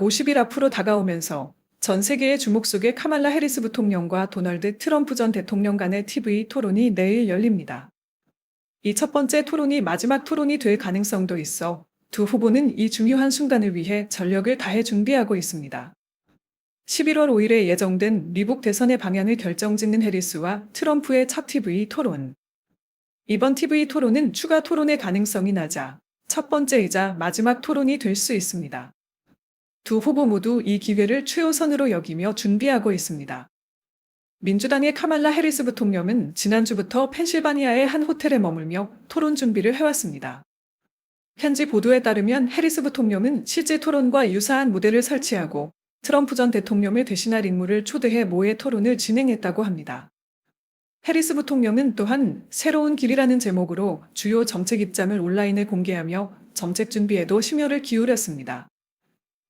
50일 앞으로 다가오면서 전 세계의 주목 속에 카말라 해리스 부통령과 도널드 트럼프 전 대통령 간의 TV 토론이 내일 열립니다. 이 첫 번째 토론이 마지막 토론이 될 가능성도 있어 두 후보는 이 중요한 순간을 위해 전력을 다해 준비하고 있습니다. 11월 5일에 예정된 미국 대선의 방향을 결정짓는 해리스와 트럼프의 첫 TV 토론. 이번 TV 토론은 추가 토론의 가능성이 낮아 첫 번째이자 마지막 토론이 될 수 있습니다. 두 후보 모두 이 기회를 최우선으로 여기며 준비하고 있습니다. 민주당의 카말라 해리스 부통령은 지난주부터 펜실바니아의 한 호텔에 머물며 토론 준비를 해왔습니다. 현지 보도에 따르면 해리스 부통령은 실제 토론과 유사한 무대를 설치하고 트럼프 전 대통령을 대신할 인물을 초대해 모의 토론을 진행했다고 합니다. 해리스 부통령은 또한 새로운 길이라는 제목으로 주요 정책 입장을 온라인에 공개하며 정책 준비에도 심혈을 기울였습니다.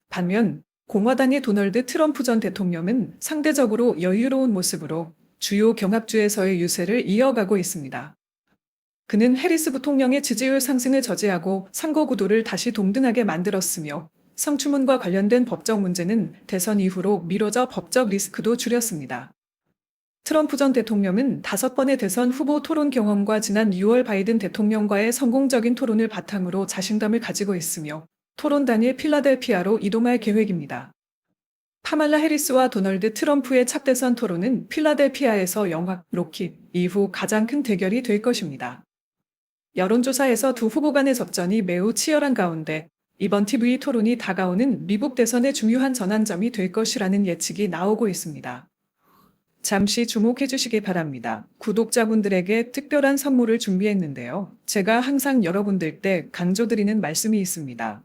반면 공화당의 도널드 트럼프 전 대통령은 상대적으로 여유로운 모습으로 주요 경합주에서의 유세를 이어가고 있습니다. 그는 해리스 부통령의 지지율 상승을 저지하고 선거 구도를 다시 동등하게 만들었으며 성추문과 관련된 법적 문제는 대선 이후로 미뤄져 법적 리스크도 줄였습니다. 트럼프 전 대통령은 다섯 번의 대선 후보 토론 경험과 지난 6월 바이든 대통령과의 성공적인 토론을 바탕으로 자신감을 가지고 있으며 토론 단일 필라델피아로 이동할 계획입니다. 파말라 해리스와 도널드 트럼프의 첫 대선 토론은 필라델피아에서 영화 로킷 이후 가장 큰 대결이 될 것입니다. 여론조사에서 두 후보 간의 접전이 매우 치열한 가운데 이번 TV 토론이 다가오는 미국 대선의 중요한 전환점이 될 것이라는 예측이 나오고 있습니다. 잠시 주목해 주시기 바랍니다. 구독자분들에게 특별한 선물을 준비했는데요. 제가 항상 여러분들께 강조드리는 말씀이 있습니다.